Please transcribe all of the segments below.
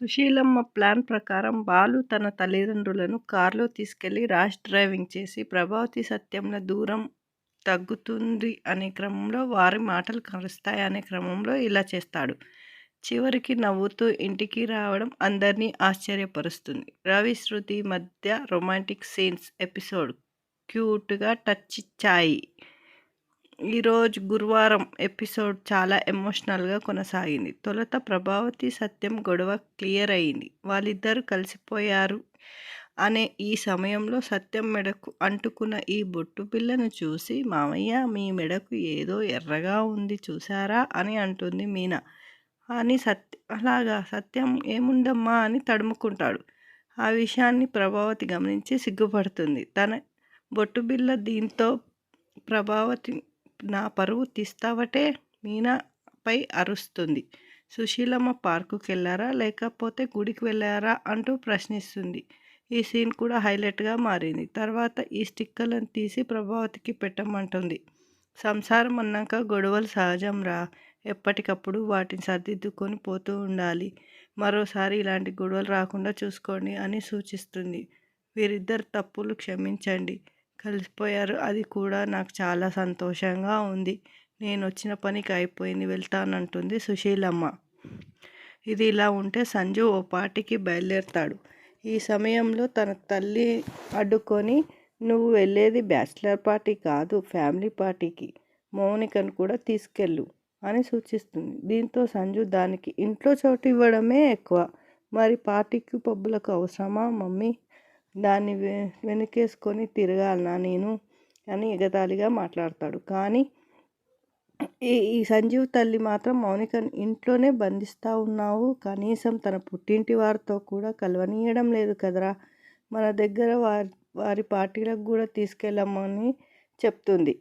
Susheelamma plan ప్రకారం బాలు తన తల్లిదండ్రులను కారులో తీసుకెళ్ళి ర్యాష్ డ్రైవింగ్ చేసి ప్రభావతి సత్యంల దూరం తగ్గుతుంది అనే క్రమంలో వారి మాటలు కలుస్తాయనే క్రమంలో ఇలా చేస్తాడు. చివరికి నవ్వుతూ ఇంటికి రావడం అందరినీ ఆశ్చర్యపరుస్తుంది. రవి శృతి మధ్య రొమాంటిక్ సీన్స్ ఎపిసోడ్ క్యూట్గా టచ్ ఇచ్చాయి ఈరోజు గురువారం ఎపిసోడ్ చాలా ఎమోషనల్గా కొనసాగింది. తొలుత ప్రభావతి సత్యం గొడవ క్లియర్ అయింది. వాళ్ళిద్దరూ కలిసిపోయారు అనే ఈ సమయంలో సత్యం మెడకు అంటుకున్న ఈ బొట్టు పిల్లను చూసి మామయ్య మీ మెడకు ఏదో ఎర్రగా ఉంది చూసారా అని అంటుంది మీనా. అని సత్య అలాగా సత్యం ఏముందమ్మా? అని తడుముకుంటాడు. ఆ విషయాన్ని ప్రభావతి గమనించి సిగ్గుపడుతుంది. తన బొట్టు బిల్ల దీంతో ప్రభావతి నా పరువు తీస్తావటే మీనాపై అరుస్తుంది. సుశీలమ్మ పార్కుకి వెళ్ళారా లేకపోతే గుడికి వెళ్ళారా అంటూ ప్రశ్నిస్తుంది. ఈ సీన్ కూడా హైలైట్గా మారింది. తర్వాత ఈ స్టిక్కర్లను తీసి ప్రభావతికి పెట్టమంటుంది. సంసారం అన్నాక గొడవలు సహజం రా ఎప్పటికప్పుడు వాటిని సర్దిద్దుకొని పోతూ ఉండాలి. మరోసారి ఇలాంటి గొడవలు రాకుండా చూసుకోండి అని సూచిస్తుంది. వీరిద్దరు తప్పులు క్షమించండి. కలిసిపోయారు. అది కూడా నాకు చాలా సంతోషంగా ఉంది. నేను వచ్చిన పనికి అయిపోయింది వెళ్తానంటుంది సుశీలమ్మ. ఇది ఇలా ఉంటే సంజు ఓ పార్టీకి బయలుదేరుతాడు. ఈ సమయంలో తన తల్లి అడ్డుకొని నువ్వు వెళ్ళేది బ్యాచిలర్ పార్టీ కాదు ఫ్యామిలీ పార్టీకి. మౌనికను కూడా తీసుకెళ్ళు అని సూచిస్తుంది. దీంతో సంజు దానికి ఇంట్లో చోటు ఇవ్వడమే ఎక్కువ. మరి పార్టీకి పబ్బులకు అవసరమా మమ్మీ? దాన్ని వెనకేసుకొని తిరగాలనా నేను అని ఎగతాళిగా మాట్లాడతాడు. కానీ ఈ ఈ సంజీవ్ తల్లి మాత్రం మౌనికను ఇంట్లోనే బంధిస్తూ ఉన్నావు. కనీసం తన పుట్టింటి వారితో కూడా కలవనీయడం లేదు కదరా. మన దగ్గర వారి వారి పార్టీలకు కూడా తీసుకెళ్ళమని చెప్తుంది.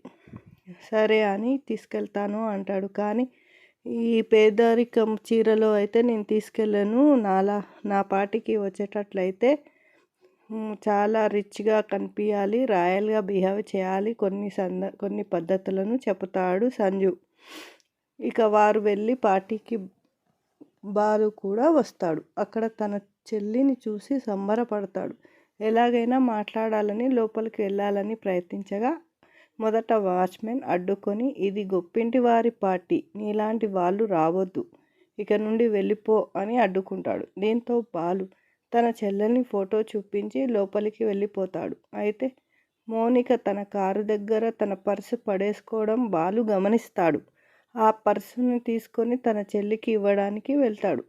సరే అని తీసుకెళ్తాను అంటాడు. కానీ ఈ పేదరికం చీరలో అయితే నేను తీసుకెళ్ళను. నాలా నా పార్టీకి వచ్చేటట్లయితే చాలా రిచ్గా కనిపించాలి రాయల్గా బిహేవ్ చేయాలి. కొన్ని సంద కొన్ని పద్ధతులను చెబుతాడు సంజు. ఇక వారు వెళ్ళి పార్టీకి బాలు కూడా వస్తాడు. అక్కడ తన చెల్లిని చూసి సంబరపడతాడు. ఎలాగైనా మాట్లాడాలని లోపలికి వెళ్ళాలని ప్రయత్నించగా మొదట వాచ్మెన్ అడ్డుకొని ఇది గొప్పింటి వారి పార్టీ నీలాంటి వాళ్ళు రావద్దు. ఇక నుండి వెళ్ళిపో అని అడ్డుకుంటాడు. దీంతో బాలు తన చెల్లెల్ని ఫోటో చూపించి లోపలికి వెళ్ళిపోతాడు. అయితే మౌనిక తన కారు దగ్గర తన పర్సు పడేసుకోవడం బాలు గమనిస్తాడు. ఆ పర్సుని తీసుకొని తన చెల్లికి ఇవ్వడానికి వెళ్తాడు.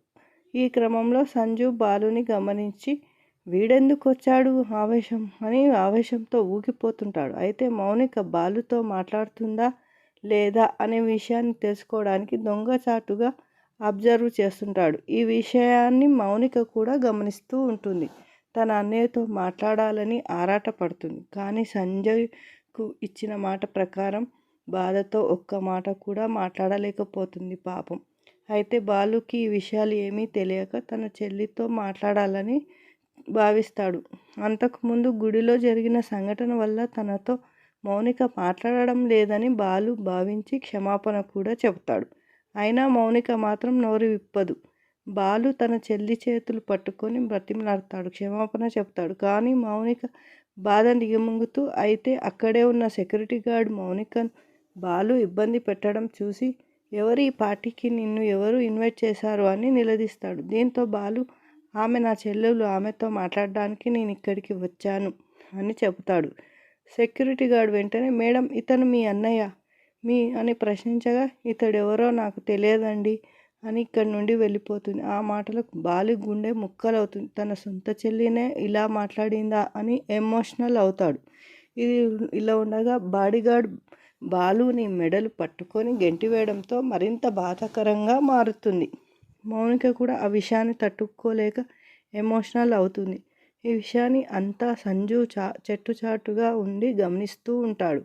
ఈ క్రమంలో సంజు బాలుని గమనించి వీడెందుకు వచ్చాడు ఆవేశం? అని ఆవేశంతో ఊగిపోతుంటాడు. అయితే మౌనిక బాలుతో మాట్లాడుతుందా లేదా? అనే విషయాన్ని తెలుసుకోవడానికి దొంగచాటుగా అబ్జర్వ్ చేస్తుంటాడు. ఈ విషయాన్ని మౌనిక కూడా గమనిస్తూ ఉంటుంది. తన అన్నయ్యతో మాట్లాడాలని ఆరాటపడుతుంది. కానీ సంజయ్కు ఇచ్చిన మాట ప్రకారం బాధతో ఒక్క మాట కూడా మాట్లాడలేకపోతుంది పాపం. అయితే బాలుకి ఈ విషయాలు ఏమీ తెలియక తన చెల్లితో మాట్లాడాలని భావిస్తాడు. అంతకుముందు గుడిలో జరిగిన సంఘటన వల్ల తనతో మౌనిక మాట్లాడడం లేదని బాలు భావించి క్షమాపణ కూడా చెబుతాడు. అయినా మౌనిక మాత్రం నోరు విప్పదు. బాలు తన చెల్లి చేతులు పట్టుకొని బ్రతిమలాడతాడు క్షమాపణ చెప్తాడు. కానీ మౌనిక బాధ దిగముంగుతూ అయితే అక్కడే ఉన్న సెక్యూరిటీ గార్డ్ మౌనికను బాలు ఇబ్బంది పెట్టడం చూసి ఎవరు ఈ పార్టీకి నిన్ను ఎవరు ఇన్వైట్ చేశారు అని నిలదీస్తాడు. దీంతో బాలు ఆమె నా చెల్లెలు ఆమెతో మాట్లాడడానికి నేను ఇక్కడికి వచ్చాను అని చెబుతాడు. సెక్యూరిటీ గార్డ్ వెంటనే మేడం ఇతను మీ అన్నయ్య. మీ అని ప్రశ్నించగా ఇతడెవరో నాకు తెలియదండి అని ఇక్కడి నుండి వెళ్ళిపోతుంది. ఆ మాటలకు బాలి గుండె ముక్కలవుతుంది. తన సొంత చెల్లినే ఇలా మాట్లాడిందా అని ఎమోషనల్ అవుతాడు. ఇది ఇలా ఉండగా బాడీగార్డ్ బాలుని మెడలు పట్టుకొని గెంటివేయడంతో మరింత బాధాకరంగా మారుతుంది. మౌనిక కూడా ఆ విషయాన్ని తట్టుకోలేక ఎమోషనల్ అవుతుంది. ఈ విషయాన్ని అంతా సంజు చా చెట్టుచాటుగా ఉండి గమనిస్తూ ఉంటాడు.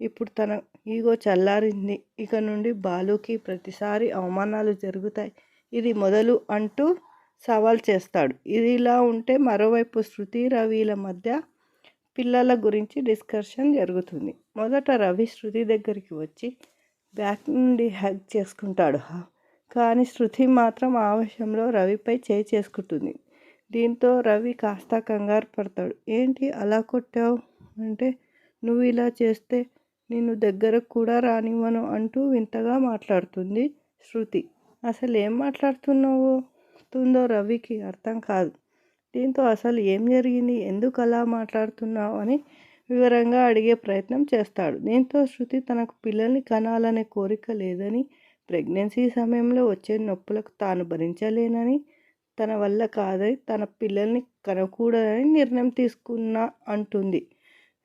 ఇప్పుడు తన ఈగో చల్లారింది. ఇక నుండి బాలుకి ప్రతిసారి అవమానాలు జరుగుతాయి. ఇది మొదలు అంటూ సవాల్ చేస్తాడు. ఇది ఇలా ఉంటే మరోవైపు శృతి రవిల మధ్య పిల్లల గురించి డిస్కషన్ జరుగుతుంది. మొదట రవి శృతి దగ్గరికి వచ్చి బ్యాక్ నుండి హ్యాక్ చేసుకుంటాడు. కానీ శృతి మాత్రం ఆవేశంలో రవిపై చేయి చేసుకుంటుంది. దీంతో రవి కాస్త కంగారు పడతాడు. ఏంటి అలా కొట్టావు? అంటే నువ్వు ఇలా చేస్తే నిన్ను దగ్గరకు కూడా రానివ్వను అంటూ వింతగా మాట్లాడుతుంది శృతి. అసలు ఏం మాట్లాడుతున్నావు? తుందో రవికి అర్థం కాదు. దీంతో అసలు ఏం జరిగింది? ఎందుకు అలా మాట్లాడుతున్నావు? అని వివరంగా అడిగే ప్రయత్నం చేస్తాడు. దీంతో శృతి తనకు పిల్లల్ని కనాలనే కోరిక లేదని ప్రెగ్నెన్సీ సమయంలో వచ్చే నొప్పులకు తాను భరించలేనని తన వల్ల కాదని తన పిల్లల్ని కనకూడదని నిర్ణయం తీసుకున్నా అంటుంది.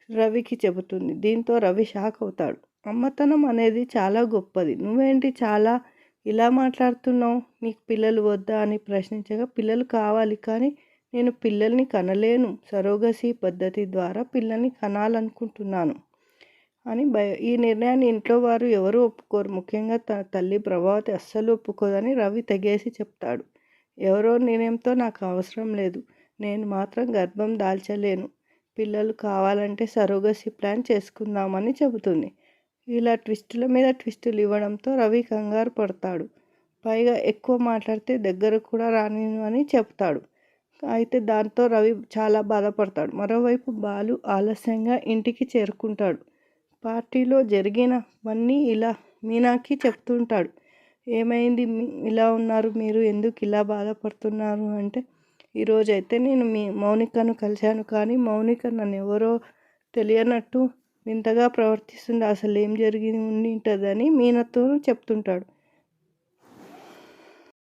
రవికి చెబుతుంది. దీంతో రవి షాక్ అవుతాడు. అమ్మతనం అనేది చాలా గొప్పది. నువ్వేంటి చాలా ఇలా మాట్లాడుతున్నావు? నీకు పిల్లలు వద్దా అని ప్రశ్నించగా పిల్లలు కావాలి కానీ నేను పిల్లల్ని కనలేను. సరోగసి పద్ధతి ద్వారా పిల్లల్ని కనాలనుకుంటున్నాను అని భయ ఈ నిర్ణయాన్ని ఇంట్లో వారు ఎవరు ఒప్పుకోరు. ముఖ్యంగా తన తల్లి ప్రభావతి అస్సలు ఒప్పుకోదని రవి తెగేసి చెప్తాడు. ఎవరో నిర్ణయంతో నాకు అవసరం లేదు. నేను మాత్రం గర్భం దాల్చలేను. పిల్లలు కావాలంటే సరోగసి ప్లాన్ చేసుకుందామని చెబుతుంది. ఇలా ట్విస్టుల మీద ట్విస్టులు ఇవ్వడంతో రవి కంగారు పడతాడు. పైగా ఎక్కువ మాట్లాడితే దగ్గర కూడా రానిను అని చెప్తాడు. అయితే దాంతో రవి చాలా బాధపడతాడు. మరోవైపు బాలు ఆలస్యంగా ఇంటికి చేరుకుంటాడు. పార్టీలో జరిగినవన్నీ ఇలా మీనాకి చెప్తుంటాడు. ఏమైంది? ఇలా ఉన్నారు మీరు ఎందుకు ఇలా బాధపడుతున్నారు? అంటే ఈరోజైతే నేను మీ మౌనికను కలిశాను. కానీ మౌనిక నన్ను ఎవరో తెలియనట్టు వింతగా ప్రవర్తిస్తుంది అసలు ఏం జరిగి ఉండి ఉంటుందని మీనతో చెప్తుంటాడు.